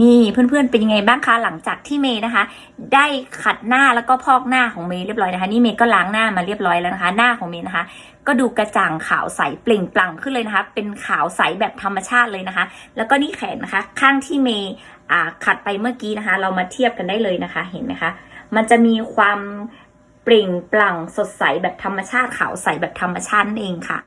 นี่เพื่อนๆเป็นยังไงบ้างคะหลังจากที่เมย์นะคะ ได้ขัดหน้าแล้วก็พอกหน้าของเมย์เรียบร้อยนะคะ นี่เมย์ก็ล้างหน้ามาเรียบร้อยแล้วนะคะ หน้าของเมย์นะคะ ก็ดูกระจ่างขาวใสเปล่งปลั่งขึ้นเลยนะคะ เป็นขาวใสแบบธรรมชาติเลยนะคะ แล้วก็นี่แขนนะคะ ข้างที่เมย์ขัดไปเมื่อกี้นะคะ เรามาเทียบกันได้เลยนะคะ เห็นไหมคะ มันจะมีความเปล่งปลั่งสดใสแบบธรรมชาติขาวใสแบบธรรมชาตินั่นเองค่ะ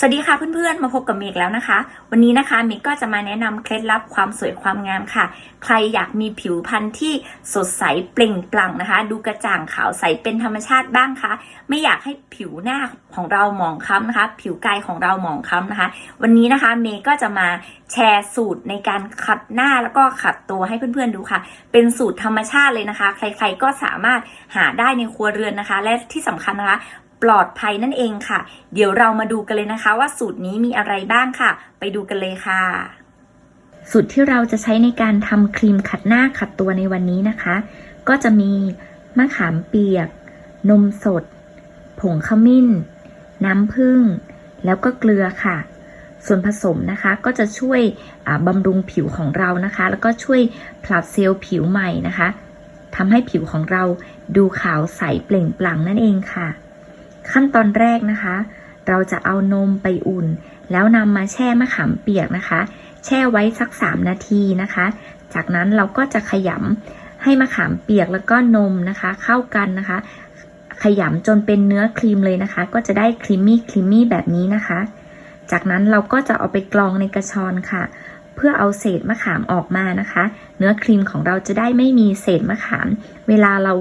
สวัสดีค่ะเพื่อนๆ มาพบกับเมกแล้วนะคะ วันนี้นะคะเมกก็จะมาแนะนำเคล็ดลับความสวยความงามค่ะ ใครอยากมีผิวพรรณที่สดใสเปล่งปลั่งนะคะ ดูกระจ่างขาวใสเป็นธรรมชาติบ้างคะไม่อยากให้ผิวหน้าของเราหมองคล้ำนะคะ ผิวกายของเราหมองคล้ำนะคะ วันนี้นะคะเมย์ก็จะมาแชร์สูตรในการขัดหน้าแล้วก็ขัดตัวให้เพื่อนๆดูค่ะ เป็นสูตรธรรมชาติเลยนะคะ ใครๆก็สามารถหาได้ในครัวเรือนนะคะ และที่สำคัญนะคะ ปลอดภัยนั่นเองค่ะ เดี๋ยวเรามาดูกันเลยนะคะ ว่าสูตรนี้มีอะไรบ้างค่ะ ไปดูกันเลยค่ะ สูตรที่เราจะใช้ในการทำครีมขัดหน้าขัดตัวในวันนี้นะคะ ก็จะมีมะขามเปียก นมสด ผงขมิ้น น้ำผึ้งแล้วก็เกลือค่ะส่วนผสมนะคะก็จะช่วยบำรุงผิวของเรานะคะ แล้วก็ช่วยผลัดเซลล์ผิวใหม่นะคะทำให้ผิวของเราดูขาวใสเปล่งปลั่งนั่นเองค่ะ ขั้นตอนแรกนะคะ เราจะเอานมไปอุ่น แล้วนำมาแช่มะขามเปียกนะคะ แช่ไว้สัก 3 นาทีนะคะ จากนั้นเราก็จะขยำให้มะขามเปียกแล้วก็นมนะคะ เข้ากันนะคะ ขยำจนเป็นเนื้อครีมเลยนะคะ ก็จะได้ครีมมี่ครีมมี่แบบนี้นะคะ จากนั้นเราก็จะเอาไปกรองในกระชอนค่ะ เพื่อเอาเศษมะขามออกมานะคะ เนื้อครีมของเราจะได้ไม่มีเศษมะขาม เวลาเรา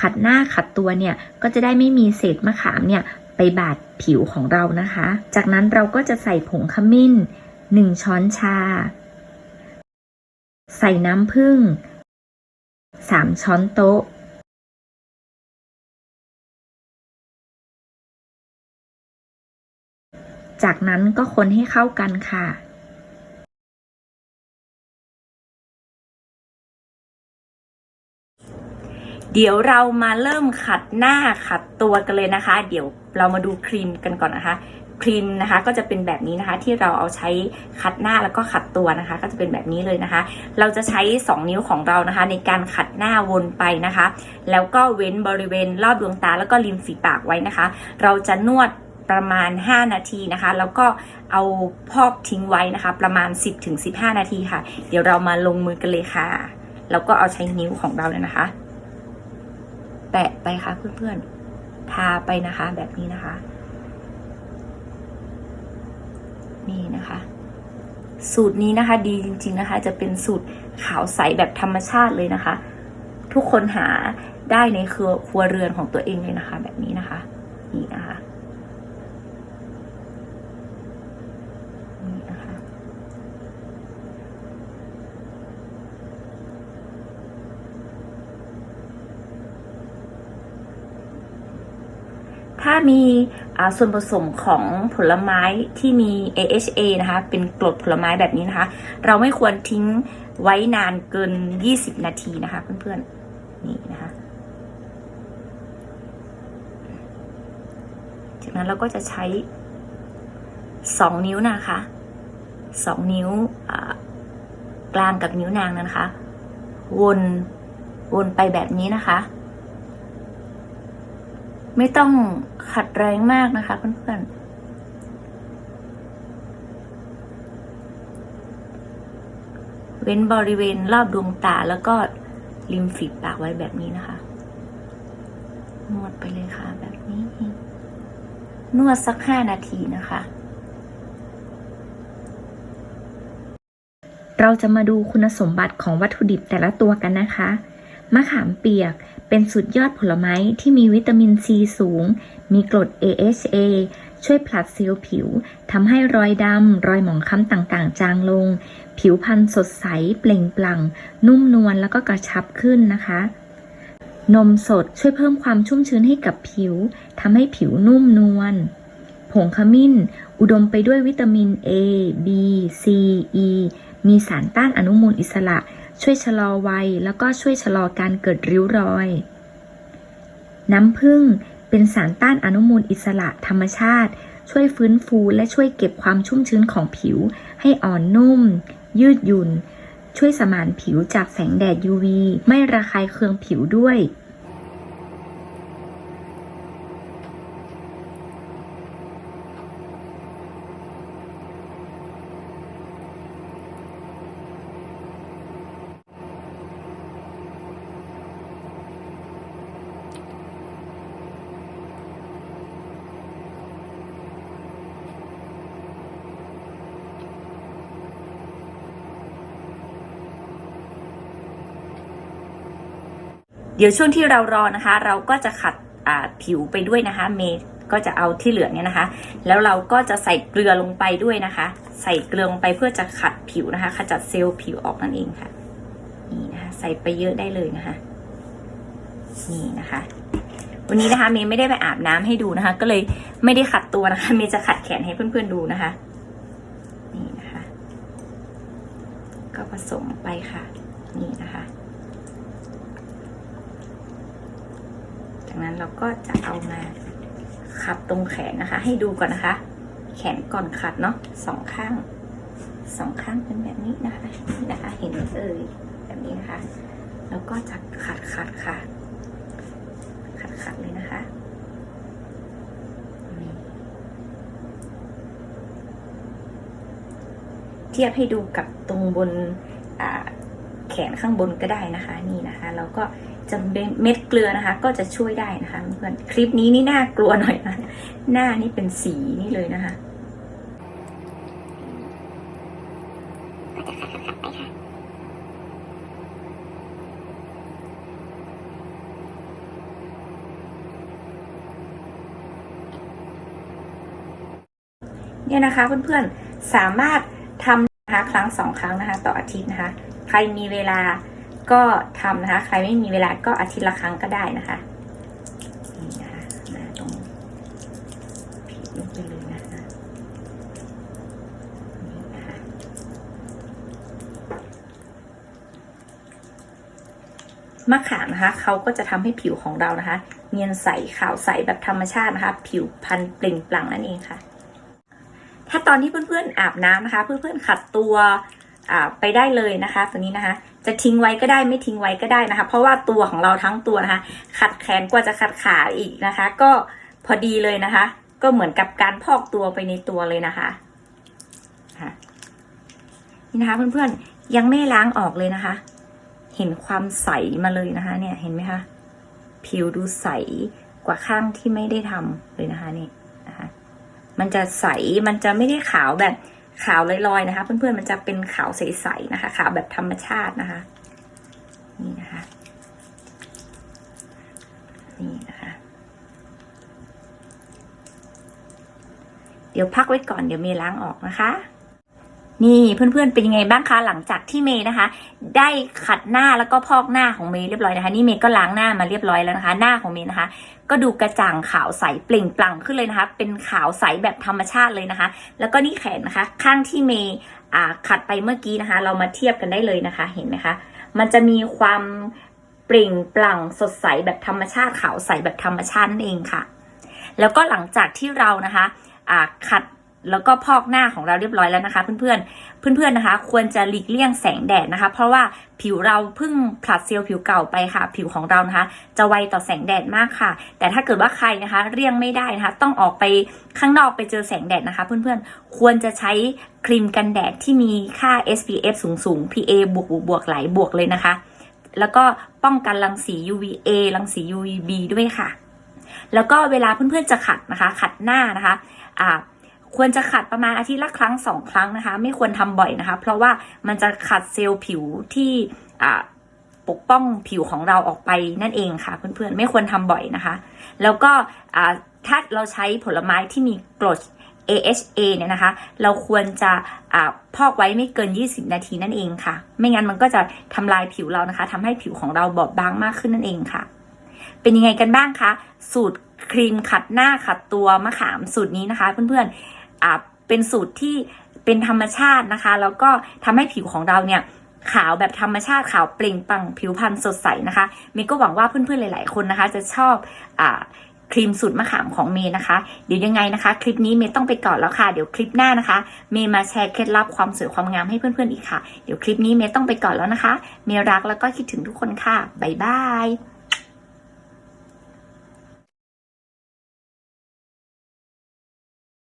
ขัดหน้าขัดตัวเนี่ยก็จะได้ไม่มีเศษมะขามเนี่ยไปบาดผิวของเรานะคะ จากนั้นเราก็จะใส่ผงขมิ้น 1 ช้อนชา ใส่น้ำผึ้ง 3 ช้อนโต๊ะ จากนั้นก็คนให้เข้ากันค่ะ เดี๋ยวเรามาเริ่มขัดหน้าขัดตัวกันเลยนะคะ เดี๋ยวเรามาดูครีมกันก่อนนะคะ ครีมนะคะก็จะเป็นแบบนี้นะคะที่เราเอาใช้ขัดหน้าแล้วก็ขัดตัวนะคะ ก็จะเป็นแบบนี้เลยนะคะ เราจะใช้ 2 นิ้วของเรานะคะ ในการขัดหน้าวนไปนะคะ แล้วก็เว้นบริเวณรอบดวงตาแล้วก็ริมฝีปากไว้นะคะ เราจะนวดประมาณ 5 นาทีนะคะ แล้วก็เอาพอกทิ้งไว้นะคะ ประมาณ 10-15 นาทีค่ะ เดี๋ยวเรามาลงมือกันเลยค่ะ แล้วก็เอาใช้นิ้วของเราเนี่ยนะคะ แตะไปค่ะเพื่อนๆ ทาไปนะคะแบบนี้นะคะ นี่นะคะ สูตรนี้นะคะ ดีจริง ๆนะคะ จะเป็นสูตรขาวใสแบบธรรมชาติเลยนะคะ ทุกคนหาได้ในครัวครัวเรือนของตัวเองเลยนะคะ แบบนี้นะคะ นี่นะคะนี่นะคะ ถ้ามีส่วนผสมของผลไม้ที่มี AHA นะคะ เป็นกรดผลไม้แบบนี้นะคะ เราไม่ควรทิ้งไว้นานเกิน 20 นาทีนะคะ เพื่อนๆ นี่นะคะ จากนั้นเราก็จะใช้ 2 นิ้วนะคะ 2 นิ้วกลางกับนิ้วนางนะคะ วน วนไปแบบนี้นะคะ ไม่ต้องขัดแรงมากนะคะเพื่อนๆ เว้นบริเวณรอบดวงตาแล้วก็ริมฝีปากไว้แบบนี้นะคะ นวดไปเลยค่ะแบบนี้ นวดสักห้านาทีนะคะ เราจะมาดูคุณสมบัติของวัตถุดิบแต่ละตัวกันนะคะ มะขามเปียก เป็นสุดยอดผลไม้ที่มีวิตามินซีสูง มีกรด AHA ช่วยผลัดเซลล์ผิวทำให้รอยดำ รอยหมองคล้ำต่างๆ จางลง ผิวพรรณสดใส เปล่งปลั่ง นุ่มนวลแล้วก็กระชับขึ้นนะคะ นมสดช่วยเพิ่มความชุ่มชื้นให้กับผิวทำให้ผิวนุ่มนวลผงขมิ้น อุดมไปด้วยวิตามิน A B C E มีสารต้านอนุมูลอิสระ ช่วยชะลอวัยแล้วก็ช่วยชะลอการเกิดริ้วรอย น้ำผึ้งเป็นสารต้านอนุมูลอิสระธรรมชาติ ช่วยฟื้นฟูและช่วยเก็บความชุ่มชื้นของผิว ให้อ่อนนุ่ม ยืดหยุ่น ช่วยสมานผิวจากแสงแดด UV ไม่ระคายเคืองผิวด้วย เดี๋ยวช่วงที่เรารอนะคะ เราก็จะขัดผิวไปด้วยนะคะ เมย์ก็จะเอาที่เหลือเนี่ยนะคะ แล้วเราก็จะใส่เกลือลงไปด้วยนะคะ ใส่เกลือลงไปเพื่อจะขัดผิวนะคะ ขจัดเซลล์ผิวออกนั่นเองค่ะ นี่นะคะ ใส่ไปเยอะได้เลยนะคะ นี่นะคะ วันนี้นะคะเมย์ไม่ได้ไปอาบน้ำให้ดูนะคะ ก็เลยไม่ได้ขัดตัวนะคะ เมย์จะขัดแขนให้เพื่อนๆดูนะคะ นี่นะคะ ก็ผสมไปค่ะ นี่นะคะ จาก นั้นเราก็จะเอามาขัดตรงแขนนะคะ ให้ดูก่อนนะคะ แขนก่อนขัดเนาะสองข้างสองข้างเป็นแบบนี้นะคะนี่นะคะเห็นเอ่ยแบบนี้นะคะ แล้วก็จะขัดขัดค่ะ ขัดขัดเลยนะคะเทียบให้ดูกับตรงบนแขนข้างบนก็ได้นะคะ นี่นะคะ เราก็ จะเม็ดเกลือนะคะ ก็จะช่วยได้นะคะเพื่อนคลิปนี้นี่น่ากลัวหน่อยนะหน้านี่เป็นสีนี่เลยนะคะเนี่ยนะคะเพื่อนๆสามารถทำนะคะครั้งสองครั้งนะคะ ต่ออาทิตย์นะคะ ใครมีเวลา ก็ทำนะคะ ใครไม่มีเวลาก็อาทิตย์ละครั้งก็ได้นะคะนี่นะคะตรงผิวลงไปเลยนะคะนี่นะคะมะขามนะคะเขาก็จะทำให้ผิวของเรานะคะ เนียนใสขาวใสแบบธรรมชาตินะคะ ผิวพรรณเปล่งปลั่งนั่นเองค่ะ ถ้าตอนที่เพื่อนๆอาบน้ำนะคะ เพื่อนๆขัดตัวไปได้เลยนะคะ ตัวนี้นะคะ จะทิ้งไว้ก็ได้ไม่ทิ้งไว้ก็ได้นะคะ เพราะว่าตัวของเราทั้งตัวนะคะ ขัดแขนกว่าจะขัดขาอีกนะคะ ก็พอดีเลยนะคะ ก็เหมือนกับการพอกตัวไปในตัวเลยนะคะค่ะนี่นะคะเพื่อนๆยังไม่ล้างออกเลยนะคะ เห็นความใสมาเลยนะคะ เนี่ยเห็นไหมคะผิวดูใสกว่าข้างที่ไม่ได้ทำเลยนะคะนี่นะคะ มันจะใสมันจะไม่ได้ขาวแบบ ขาวลอยๆนะคะ เพื่อนๆมันจะเป็นขาวใสๆนะคะ ขาวแบบธรรมชาตินะคะ นี่นะคะนี่นะคะ เดี๋ยวพักไว้ก่อนเดี๋ยวมีล้างออกนะคะ นี่เพื่อนๆเป็นยังไงบ้างคะหลังจากที่เมย์นะคะ ได้ขัดหน้าแล้วก็พอกหน้าของเมย์เรียบร้อยนะคะ นี่เมย์ก็ล้างหน้ามาเรียบร้อยแล้วนะคะ หน้าของเมย์นะคะ ก็ดูกระจ่างขาวใสเปล่งปลั่งขึ้นเลยนะคะ เป็นขาวใสแบบธรรมชาติเลยนะคะ แล้วก็นี่แขนนะคะ ข้างที่เมย์ขัดไปเมื่อกี้นะคะ เรามาเทียบกันได้เลยนะคะ เห็นไหมคะ มันจะมีความเปล่งปลั่งสดใสแบบธรรมชาติขาวใสแบบธรรมชาตินั่นเองค่ะ แล้วก็หลังจากที่เรานะคะขัด แล้วก็พอกหน้าของเราเรียบร้อยแล้วนะคะ เพื่อนๆ เพื่อนๆนะคะ ควรจะหลีกเลี่ยงแสงแดดนะคะ เพราะว่าผิวเราเพิ่งผลัดเซลล์ผิวเก่าไปค่ะ ผิวของเรานะคะ จะไวต่อแสงแดดมากค่ะ แต่ถ้าเกิดว่าใครนะคะ เลี่ยงไม่ได้นะคะ ต้องออกไปข้างนอกไปเจอแสงแดดนะคะ เพื่อนๆ ควรจะใช้ครีมกันแดดที่มีค่า SPF สูงๆ PA บวกบวกหลายบวกเลยนะคะ แล้วก็ป้องกันรังสี UVA รังสี UVB ด้วยค่ะ แล้วก็เวลาเพื่อนๆจะขัดนะคะ ขัดหน้านะคะอ่า ควรจะขัดประมาณอาทิตย์ละครั้งสองครั้งนะคะ ไม่ควรทำบ่อยนะคะ เพราะว่ามันจะขัดเซลล์ผิวที่ปกป้องผิวของเราออกไปนั่นเองค่ะเพื่อนๆไม่ควรทำบ่อยนะคะ แล้วก็ถ้าเราใช้ผลไม้ที่มีกรด AHA เนี่ยนะคะ เราควรจะอพอกไว้ไม่เกิน 20 นาทีนั่นเองค่ะ ไม่งั้นมันก็จะทำลายผิวเรานะคะทำให้ผิวของเราบอบบางมากขึ้นนั่นเองค่ะ เป็นยังไงกันบ้างคะ สูตรครีมขัดหน้าขัดตัวมะขามสูตรนี้นะคะ เพื่อนๆ เป็นสูตรที่เป็นธรรมชาตินะคะ แล้วก็ทำให้ผิวของเราเนี่ยขาวแบบธรรมชาติขาวเปล่งปลั่งผิวพรรณสดใสนะคะเมย์ก็หวังว่าเพื่อนๆหลาย ๆ คนนะคะ จะชอบอครีมสูตรมะขามของเมย์นะคะ เดี๋ยวยังไงนะคะ คลิปนี้เมย์ต้องไปก่อนแล้วค่ะ เดี๋ยวคลิปหน้านะคะ เมย์มาแชร์เคล็ดลับความสวยความงามให้เพื่อนๆอีกค่ะ เดี๋ยวคลิปนี้เมย์ต้องไปก่อนแล้วนะคะ เมย์รักแล้วก็คิดถึงทุกคนค่ะบ๊ายบาย